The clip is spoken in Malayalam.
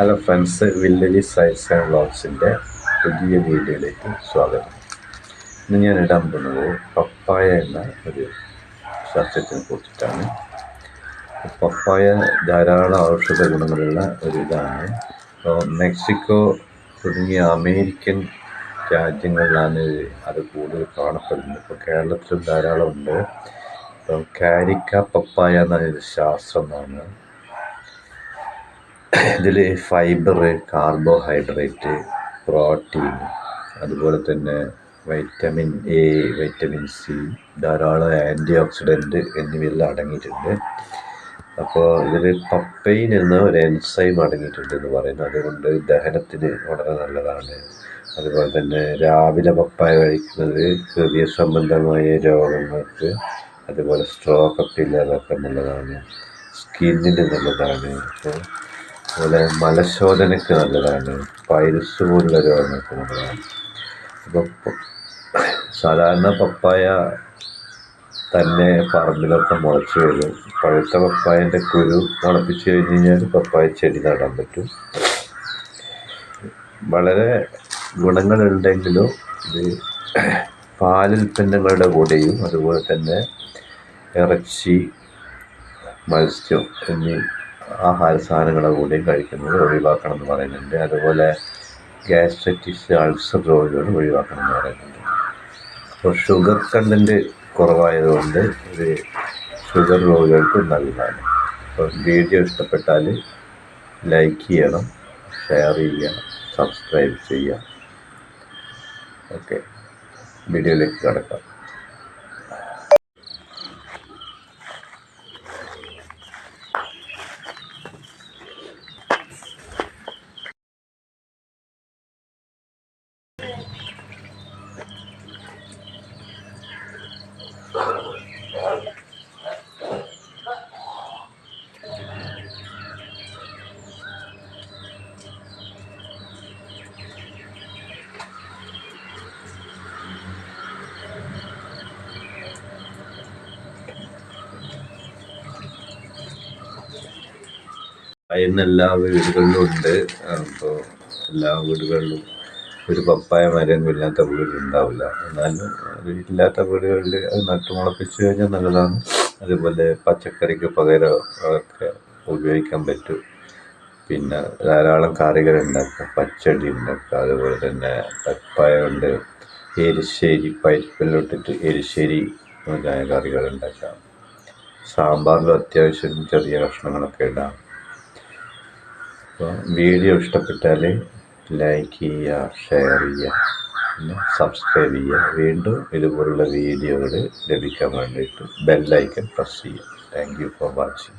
Hello friends village science and വ്ളോഗ്സിന്റെ പുതിയ വീഡിയോയിലേക്ക് സ്വാഗതം. ഇന്ന് ഞാൻ ഇടാൻ പോകുന്നത് പപ്പായ എന്ന ഒരു സസ്യത്തിനെ കുറിച്ചിട്ടാണ്. പപ്പായ ധാരാളം ഔഷധ ഗുണങ്ങളുള്ള ഒരു ഇതാണ്. അപ്പോൾ മെക്സിക്കോ തുടങ്ങിയ അമേരിക്കൻ രാജ്യങ്ങളിലാണ് അത് കൂടുതൽ കാണപ്പെടുന്നത്. ഇപ്പോൾ കേരളത്തിലും ധാരാളം ഉണ്ട് അപ്പം കാരിക്ക പപ്പായ എന്നൊരു ശാസ്ത്രമാണ്. ഇതിൽ ഫൈബർ കാർബോഹൈഡ്രേറ്റ് പ്രോട്ടീൻ അതുപോലെ തന്നെ വൈറ്റമിൻ എ വൈറ്റമിൻ സി ധാരാളം ആന്റി ഓക്സിഡന്റ് എന്നിവയെല്ലാം അടങ്ങിയിട്ടുണ്ട്. അപ്പോൾ ഇതിൽ പപ്പൈൻ എന്ന ഒരു എൻസൈം അടങ്ങിയിട്ടുണ്ട് എന്ന് പറയുന്നത്. അതുകൊണ്ട് ദഹനത്തിന് വളരെ നല്ലതാണ്. അതുപോലെ തന്നെ രാവിലെ പപ്പായ കഴിക്കുന്നത് ഹൃദയ സംബന്ധമായ രോഗങ്ങൾക്ക് അതുപോലെ സ്ട്രോക്കൊക്കെ ഇല്ലാതാക്കാൻ നല്ലതാണ്. സ്കിന്നിന് നല്ലതാണ്. അപ്പോൾ അതുപോലെ മലശോധനയ്ക്ക് നല്ലതാണ്. പൈരസ് പോലുള്ള രോഗങ്ങൾക്ക് നല്ലതാണ്. അപ്പോൾ സാധാരണ പപ്പായ തന്നെ പറമ്പിലൊക്കെ മുളച്ച് വരും. പഴുത്ത പപ്പായന്റെ കുരു മുളപ്പിച്ച് കഴിഞ്ഞ് കഴിഞ്ഞാൽ പപ്പായ ചെടി നടാൻ പറ്റും. വളരെ ഗുണങ്ങളുണ്ടെങ്കിലും ഇത് പാലുൽപ്പന്നങ്ങളുടെ കൂടെയും അതുപോലെ തന്നെ ഇറച്ചി മത്സ്യം എന്നീ ആഹാര സാധനങ്ങളുടെ കൂടെയും കഴിക്കുന്നത് ഒഴിവാക്കണം എന്ന് പറയുന്നുണ്ട്. അതുപോലെ ഗ്യാസ്ട്രൈറ്റിസ് അൾസർ രോഗികൾ ഒഴിവാക്കണം എന്ന് പറയുന്നുണ്ട്. അപ്പോൾ ഷുഗർ കണ്ടന്റ് കുറവായതുകൊണ്ട് ഇത് ഷുഗർ രോഗികൾക്ക് നല്ലതാണ്. അപ്പോൾ വീഡിയോ ഇഷ്ടപ്പെട്ടാൽ ലൈക്ക് ചെയ്യണം ഷെയർ ചെയ്യുക സബ്സ്ക്രൈബ് ചെയ്യുക. ഓക്കെ. വീഡിയോയിലേക്ക് കിടക്കാം. എല്ലാ വീടുകളിലും ഉണ്ട്. അപ്പോൾ എല്ലാ വീടുകളിലും ഒരു പപ്പായ മരം ഇല്ലാത്ത വീടുണ്ടാവില്ല എന്നാലും വീട്ടില്ലാത്ത വീടുകളിൽ അത് നട്ടുമുളപ്പിച്ച് കഴിഞ്ഞാൽ നല്ലതാണ്. അതുപോലെ പച്ചക്കറിക്ക് പകരം ഒക്കെ ഉപയോഗിക്കാൻ പറ്റും. പിന്നെ ധാരാളം കറികൾ ഉണ്ടാക്കാം. പച്ചടി ഉണ്ടാക്കാം. അതുപോലെ തന്നെ പപ്പായ കൊണ്ട് എരിശ്ശേരി പരിപ്പിലോട്ടിട്ട് എരിശ്ശേരി മുതലായ കറികൾ ഉണ്ടാക്കാം. സാമ്പാറിലും അത്യാവശ്യം ചെറിയ കഷ്ണങ്ങളൊക്കെ ഇടാം. അപ്പോൾ വീഡിയോ ഇഷ്ടപ്പെട്ടാൽ ലൈക്ക് ചെയ്യുക ഷെയർ ചെയ്യുക പിന്നെ സബ്സ്ക്രൈബ് ചെയ്യുക. വീണ്ടും ഇതുപോലുള്ള വീഡിയോകൾ ലഭിക്കാൻ വേണ്ടിയിട്ട് ബെല്ലൈക്കൺ പ്രസ് ചെയ്യുക. Thank you for watching